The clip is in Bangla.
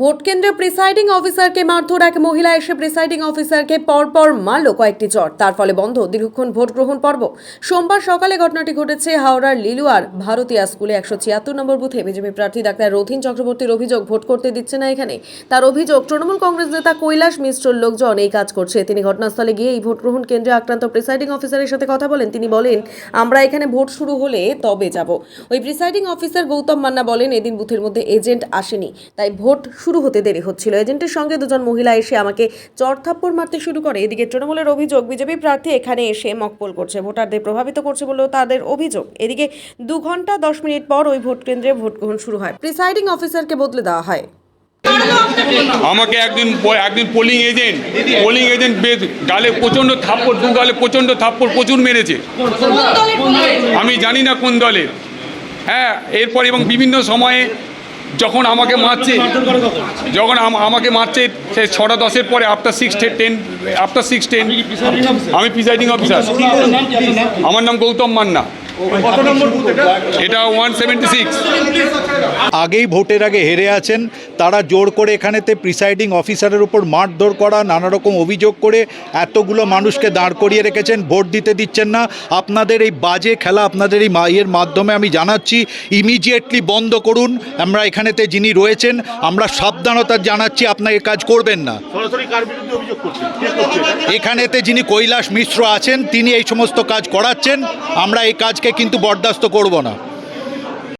ভোট কেন্দ্রে প্রিসাইডিং অফিসারকে মারধর এক মহিলা এসে প্রিসাইডিং অফিসারকে পরপর মারল কয়েকটি চর তার ফলে বন্ধ দীর্ঘক্ষণ ভোট গ্রহণ পর্ব। সোমবার সকালে ঘটনাটি ঘটেছে হাওড়ার লিলুয়ার ভারতীয় স্কুলে একশো ছিয়াত্তর নম্বর বুথে। বিজেপি প্রার্থী ডাক্তার রথিন চক্রবর্তীর অভিযোগ ভোট করতে দিচ্ছে না এখানে। তার অভিযোগ, তৃণমূল কংগ্রেস নেতা কৈলাস মিশ্রর লোকজন এই কাজ করছে। তিনি ঘটনাস্থলে গিয়ে এই ভোট গ্রহণ কেন্দ্রে আক্রান্ত প্রিসাইডিং অফিসারের সাথে কথা বলেন। তিনি বলেন, আমরা এখানে ভোট শুরু হলে তবে যাব। ওই প্রিসাইডিং অফিসার গৌতম মান্না বলেন, এদিন বুথের মধ্যে এজেন্ট আসেনি, তাই ভোট শুরু হতে দেরি হচ্ছিল। এজেন্টের সঙ্গে দুজন মহিলা এসে আমাকে চড়থাপ্পড় মারতে শুরু করে। এদিকে তৃণমূলের অভিযোগ, বিজেপি প্রার্থী এখানে এসে মকপল করছে। ভোটারদের প্রভাবিত করছে বলেও তাদের অভিযোগ। এদিকে দু ঘণ্টা দশ মিনিট পর ওই ভোট কেন্দ্রে ভোট গ্রহণ শুরু হয়। প্রিসাইডিং অফিসারকে বদলে দেওয়া হয়। আমাকে একদিন একদিন পোলিং এজেন্ট পোলিং এজেন্ট গালে প্রচণ্ড থাপ্পড়, দু গালে প্রচণ্ড থাপ্পড় প্রচুর মেরেছে। আমি জানি না কোন দলের হ্যাঁ এরপর এবং বিভিন্ন সময়ে যখন আমাকে মারছে যখন আমাকে মারছে সে ছটা দশের পরে after six ten after six ten আমি প্রিসাইডিং অফিসার আমার নাম গৌতম মান্না। এটা? ওয়ান সেভেন্টি সিক্স আগেই ভোটের আগে হেরে আছেন। তারা জোর করে এখানেতে প্রিসাইডিং অফিসারের উপর মারধর করা নানা রকম অভিযোগ করে এতগুলো মানুষকে দাঁড় করিয়ে রেখেছেন। ভোট দিতে দিচ্ছেন না। আপনাদের এই বাজে খেলা আপনাদের এই ইয়ের মাধ্যমে আমি জানাচ্ছি ইমিডিয়েটলি বন্ধ করুন। আমরা এখানেতে যিনি রয়েছেন আমরা সাবধানতা জানাচ্ছি আপনাকে কাজ করবেন না? এখানেতে যিনি কৈলাস মিশ্র আছেন তিনি এই সমস্ত কাজ করাচ্ছেন। আমরা এই কাজকে কিন্তু বরদাস্ত করব না।